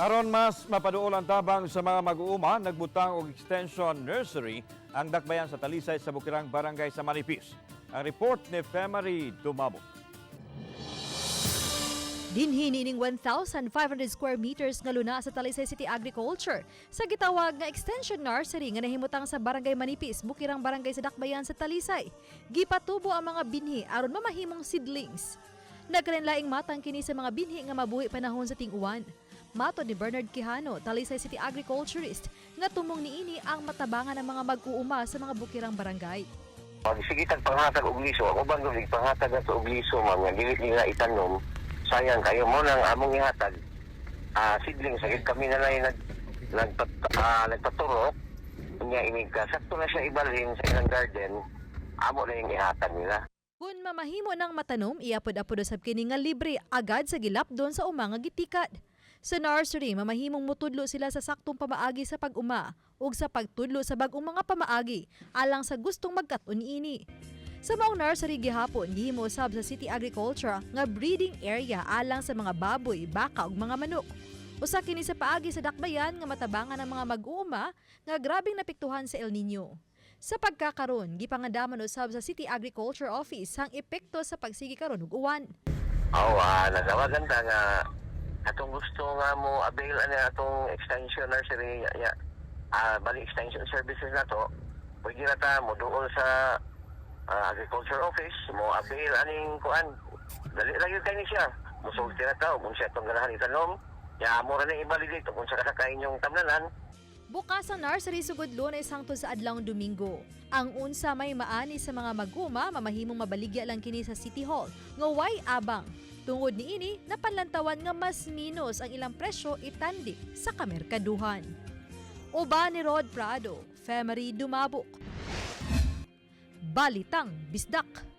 Aron mas mapaduol ang tabang sa mga mag-uuma, nagbutang og extension nursery ang dakbayan sa Talisay sa Bukirang Barangay sa Manipis. Ang report ni Femary Dumabo. Dinhi nining 1,500 square meters nga luna sa Talisay City Agriculture sa gitawag nga extension nursery nga nahimutang sa Barangay Manipis, Bukirang Barangay sa Dakbayan sa Talisay. Gipatubo ang mga binhi aron mamahimong seedlings. Nagkarinlaing matang kini sa mga binhi nga mabuhi panahon sa ting-uwan. Mato ni Bernard Quijano, Talisay City Agriculturist, nga tumong niini ang matabangan ng mga mag-uuma sa mga bukirang barangay. Pag sige tag panghatag og liso, ako bang gawin panghatag ato og liso, ma'am, nga dili nila itanom. Sayang kayo mo nang among ihatag. Ah, sidling sakit kami na lang nag nagpat ah, nagpaturo. Nya imig ka sakto na siya ibalhin sa ilang garden. Amo na yung ihatag nila. Kung mamahimo ng matanom, iapod-apod usab kini nga libre agad sa gilapdon sa umang gitikat. Sa nursery, mamahimong mutudlo sila sa saktong pamaagi sa pag-uma ug sa pagtudlo sa bag-ong mga pamaagi alang sa gustong magkat-on ini. Sa maong nursery gihapon, gihimo usab sa City Agriculture nga breeding area alang sa mga baboy, baka ug mga manok. Usa kini sa paagi sa dakbayan nga matabangan ng mga mag-uuma nga grabing napiktuhan sa El Nino. Sa pagkakaron, gipangandaman usab sa City Agriculture Office ang epekto sa pagsigi karon ug uwan. Aw, ah, nagawagan ta nga nga mo avail ani atong extension nursery ya ah bali extension services na to. Pwede na ta mo doon sa ah, agriculture office mo avail aning kuan. Dali lang yun kayo siya. Musulti na ta kung siya itong ganahan itanom ya mo ra na ibalidate kung sa kasakain yung tamnanan Bukas ang nursery sugod lunes hangtod sa adlawng Domingo. Ang unsa may maani sa mga maguma mamahimong mabaligya lang kini sa City Hall. Nga way abang. Tungod niini napanlantawan nga mas minus ang ilang presyo itandik sa kamerkaduhan. Uba ni Rod Prado, Femery Dumabok. Balitang Bisdak.